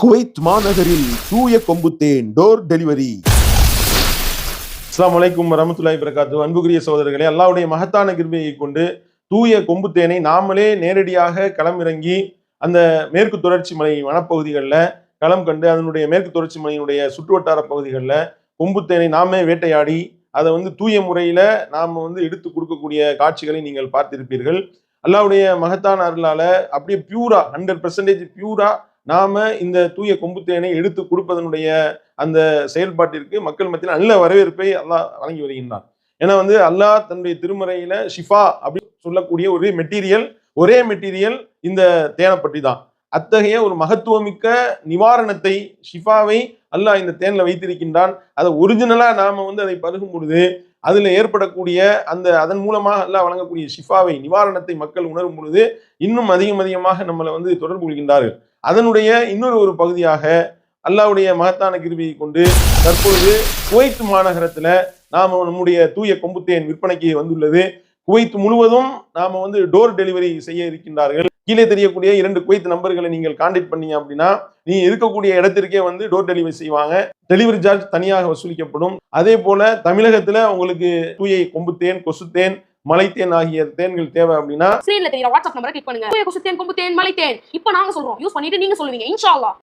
Kuwait மாநகரில் தூய கொம்புத்தேன் door delivery அஸ்லாம் வலைக்கும் ரமத்துல்லாய் பிரகாத்து அன்புக்குரிய சோதரர்களே அல்லாவுடைய மகத்தான கிருமையை கொண்டு தூய கொம்புத்தேனை நாமளே நேரடியாக களமிறங்கி அந்த மேற்கு தொடர்ச்சி மலை வனப்பகுதிகளில் களம் கண்டு அதனுடைய மேற்கு தொடர்ச்சி மலையினுடைய சுற்றுவட்டார பகுதிகளில் கொம்புத்தேனை நாமே வேட்டையாடி அதை வந்து தூய முறையில் நாம் வந்து எடுத்து கொடுக்கக்கூடிய காட்சிகளை நீங்கள் பார்த்திருப்பீர்கள். அல்லாவுடைய மகத்தான அருளால் அப்படியே பியூரா ஹண்ட்ரட் பர்சன்டேஜ் பியூரா நாம இந்த தூய கொம்புத்தேனை எடுத்து கொடுப்பதனுடைய அந்த செயல்பாட்டிற்கு மக்கள் மத்தியில் நல்ல வரவேற்பை அல்லாஹ் வழங்கி வருகின்றான். ஏன்னா வந்து அல்லாஹ் தன்னுடைய திருமறையில ஷிஃபா அப்படின்னு சொல்லக்கூடிய ஒரு மெட்டீரியல் ஒரே மெட்டீரியல் இந்த தேனை பற்றி தான் அத்தகைய ஒரு மகத்துவமிக்க நிவாரணத்தை ஷிஃபாவை அல்லாஹ் இந்த தேனில் வைத்திருக்கின்றான். அதை ஒரிஜினலாக நாம வந்து அதை பருகும் பொழுது அதில் ஏற்படக்கூடிய அந்த அதன் மூலமாக அல்லாஹ் வழங்கக்கூடிய ஷிஃபாவை நிவாரணத்தை மக்கள் உணரும் பொழுது இன்னும் அதிகம் அதிகமாக நம்மளை வந்து தொடர்பு கொள்கின்றார்கள். அதனுடைய இன்னொரு ஒரு பகுதியாக அல்லாவுடைய மகத்தான கிருபியை கொண்டு தற்பொழுது குவைத் மாநகரத்தில் நாம் நம்முடைய தூய கொம்புத்தேன் விற்பனைக்கு வந்துள்ளது. குவைத் முழுவதும் நாம் வந்து டோர் டெலிவரி செய்ய இருக்கின்றார்கள். கீழே தெரியக்கூடிய இரண்டு குவைத் நம்பர்களை நீங்கள் காண்டாக்ட் பண்ணீங்க அப்படின்னா நீ இருக்கக்கூடிய இடத்திற்கே வந்து டோர் டெலிவரி செய்வாங்க. டெலிவரி சார்ஜ் தனியாக வசூலிக்கப்படும். அதே போல தமிழகத்துல உங்களுக்கு தூய கொம்புத்தேன் கொசுத்தேன் மலைத்தேன் ஆகிய தேன்கள் தேவை அப்படின்னா ஸ்கிரீன்ல வாட்ஸ்அப் நம்பரை கிளிக் பண்ணுங்க. தூய கொம்புத்தேன் மலைத்தேன் இப்போ நாங்க சொல்றோம். யூஸ் பண்ணிட்டு நீங்க சொல்லுவீங்க. இன்ஷா